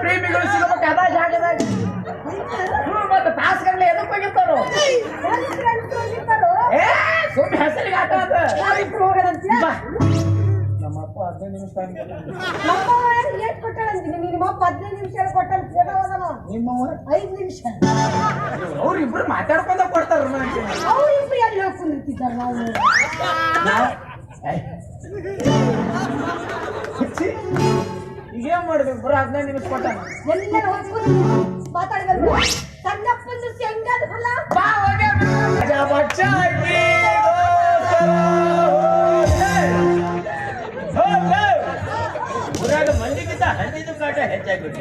ಪ್ರೇಮಿಗಳು ಸಿಗಬೇಕು ಅದ ಜಾಗದಾಗ. ಮತ್ತೆ ತಾಸ್ಗಟ್ಲೆ ಎದಕ್ಕೆ ಹೋಗಿರ್ತಾರೋ? ಸುಮ್ಮನೆ ಹೆಸರಿಗೆ ಆಟ ಅದ. ನಮ್ಮ ಅಪ್ಪ ಹದಿನೈದು ನಿಮಿಷ ಐದು ನಿಮಿಷ. ಅವ್ರಿಬ್ರು ಮಾತಾಡ್ಕೊಂಡ ಕೊಡ್ತಾರ ಅವ್ರಿಬ್ರು ಎಲ್ಲಿ ಹೋಗಿ ಕುಂದಿರ್ತಿದ್ದಾರೆ ನಾವು? ಈಗೇನ್ ಮಾಡ್ಬೇಕು ಬರೋ ಹದಿನೈದು ನಿಮಿಷ ಕೊಟ್ಟ ಎಲ್ಲರೂ ಹೋಗಿ. ಕುಂತು ಮಾತಾಡಿದ್ರು ಸಣ್ಣಪ್ಪಂದು ಬಾ ಬಚ್ಚಾಗಿ ಗೋಸ್ಕರ ಹೋಗ್ಲೆ. ಊರಾಗ ಮಂದಿಗಿಂತ ಹಂದಿದು ಕಾಟ ಹೆಚ್ಚಾಗ್ಬಿಟ್ಟು?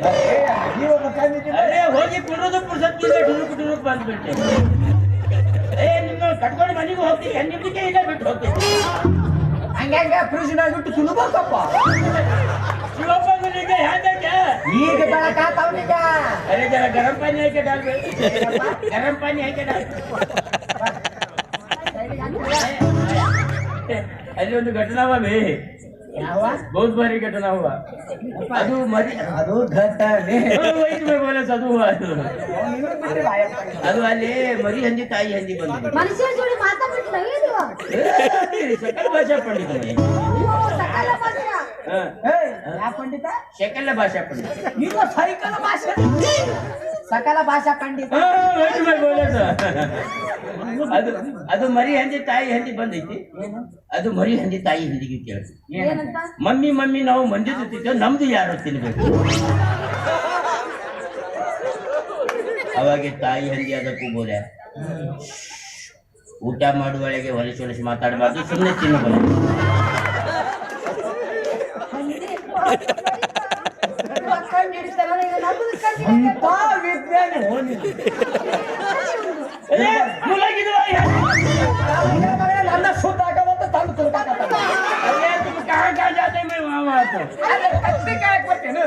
ಅದೇ ಹೋಗಿ ಕುಡಿದು ಪುರ್ಸತ್ತಿಂದ ಡುರುಕ್ ಡುರುಕ್ ಬಂದ್ಬಿಟ್ಟೆ. ಏ ನಿಮ್ಮ ಕಟ್ಕೊಂಡು ಮನೆಗೆ ಹೋಗ್ತೀನಿ. ನಿಮ್ಗೆ ಇಲ್ಲ ಬಿಟ್ಟು ಶಿವಪ್ಪನಿಗೆ ಈಗ के डाला कहा ಜನ उन्हें क्या अरे जरा गर्म पानी है के डाल ಒಂದು ಘಟನಾವೇ ಯಾವ? ಬಹುತ್ ಬಾರಿ ಘಟನಾ ಹುವ ಅದು ಮರಿ ಅದು ಘಟನೆ. ಅದು ಅದು. ಅದು ಅಲ್ಲಿ ಮರಿ ಹಂದಿ ತಾಯಿ ಹಂದಿ ಬಂದು ಮನುಷ್ಯರ ಜೋಡಿ ಸಕಲ ಸಕಲ ಯಾವ ಪಂಡಿತ? ಸಕಲ ಭಾಷಾ ಪಂಡಿತ. ಈಗ ಸೈಕಲ ಭಾಷೆ. ಸಕಲ ಭಾಷಾ ಪಂಡಿತ. ಅದು ಅದು ಮರಿ ಹಂದಿ ತಾಯಿ ಹಂದಿ ಬಂದೈತಿ. ಅದು ಮರಿ ಹಂದಿ ತಾಯಿ ಹಂದಿಗೆ ಕೇಳಿ ಮಮ್ಮಿ ಮಮ್ಮಿ ನಾವು ಮಂದಿ ತಿಂತೇವೆ ನಮ್ದು ಯಾರು ತಿನ್ಬೇಕು? ಅವಾಗೆ ತಾಯಿ ಹಂದಿ ಅದಕ್ಕೂ ಬೋಲೆ ಊಟ ಮಾಡುವೊಳಗೆ ಹೊಲಸಿ ಹೊಲಸಿ ಮಾತಾಡಬಾರ್ದು ಸುಮ್ಮನೆ ತಿನ್ನಬಾರ್ದು. ಅಂತ ವಿಜ್ಞಾನಿ ಹೋಗಿ ನನ್ನ ಶುದ್ಧ ಆಗವಂತ ತಂದು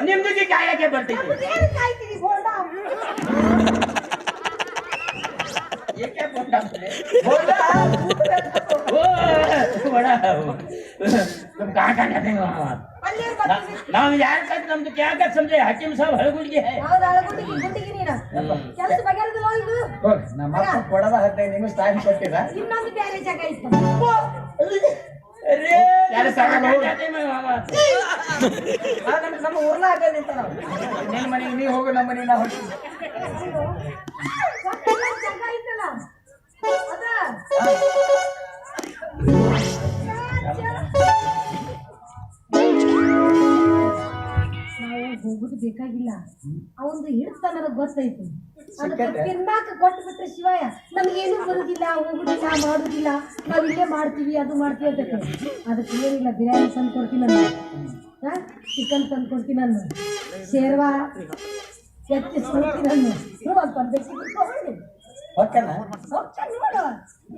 ನಿಮ್ದಕ್ಕೆ ಕಾಯಕ್ಕೆ ಬರ್ತೀನಿ ಬಡ ಕಾಯ ಕಾಯ ನಾವು ಯಾರ ಕತ್ ನಮ್ದು ಕ್ಯಾಕ ಸಂಜೆ ಹಕೀಮ್ ಸಾಹ್ ಹಳಗುಳಿಗೆ ಕೆಲಸ ಬಗೆರದಿಲ್ಲ ಇದು? ನಮ್ಮ ಕೊಡದ ಹದಿನೈದು ನಿಮಿಷ ಟೈಮ್ ಕೊಟ್ಟಿರ ಇನ್ನೊಂದು ಜಾಗ ನಮ್ಮ ಊರ್ನ ಹಾಕ ನಿಂತ ನಾವು. ಮನೆಗೆ ನೀ ಹೋಗು ನಮ್ಮ ಮನೆಗೆ ನಾ ಜಾಗ ಐತಲ್ಲ. ಬೇಕಾಗಿಲ್ಲ. ಅವಂದು ಹಿಡ್ತ ನನಗೆ ಗೊತ್ತೈತಿ? ತಿನ್ನಾಕ ಕೊಟ್ಟು ಬಿಟ್ರೆ ಶಿವಾಯ ನಮ್ಗೇನು ಬರುದಿಲ್ಲ ಹೋಗುದಿಲ್ಲ ಮಾಡುದಿಲ್ಲ. ನಾವ್ ಇಲ್ಲೇ ಮಾಡ್ತೀವಿ ಅದು ಮಾಡ್ತೀವಿ ಅಂತ ಅದಕ್ಕೆ ಏನಿಲ್ಲ ಬಿರಿಯಾನಿ ತಂದು ಕೊಡ್ತೀನಿ ನಾನು. ಚಿಕನ್ ತಂದು ಕೊಡ್ತೀನಿ ನಾನು. ಶೇರ್ವಾ ಎತ್ತಿ ಕೊಡ್ತೀನಿ ನಾನು. ಹ್ಞೂ ಹೊಕ್ಕನ? ಹೊಕ್ಕ ನೋಡು.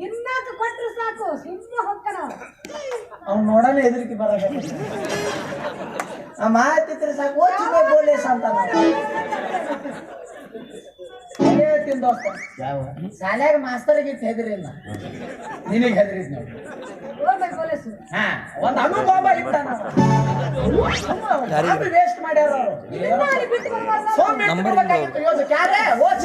ತಿನ್ನಾಕ ಕೊಟ್ರೆ ಸಾಕು. ಸುಮ್ಮನೆ ಹೊಕ್ಕನ. ಅವ್ನು ನೋಡೋಣ ಹೆದರಿಕೆ ಬರಕ ಆ ಮಾತಿದ್ರೆ ಸಾಕು ಓಚಿಗೆ ಪೊಲೀಸ್ ಅಂತ ಹೇಳ್ತೀನಿ ದೋಸ್ತ ಯಾವ? ಶಾಲ್ಯಾಗ ಮಾಸ್ತರಿಗೆ ಹೆದರಿಲ್ಲ. ನಿನಗೆ ಹೆದರಿದ್ ನೋಡಿ. ಹಾ ಒಂದ್ ವೇಸ್ಟ್ ಮಾಡ್ಯಾರ ಬಿಟ್ಟು ಓಚ್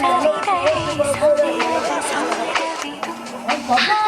Somewhere, somewhere, somewhere, somewhere.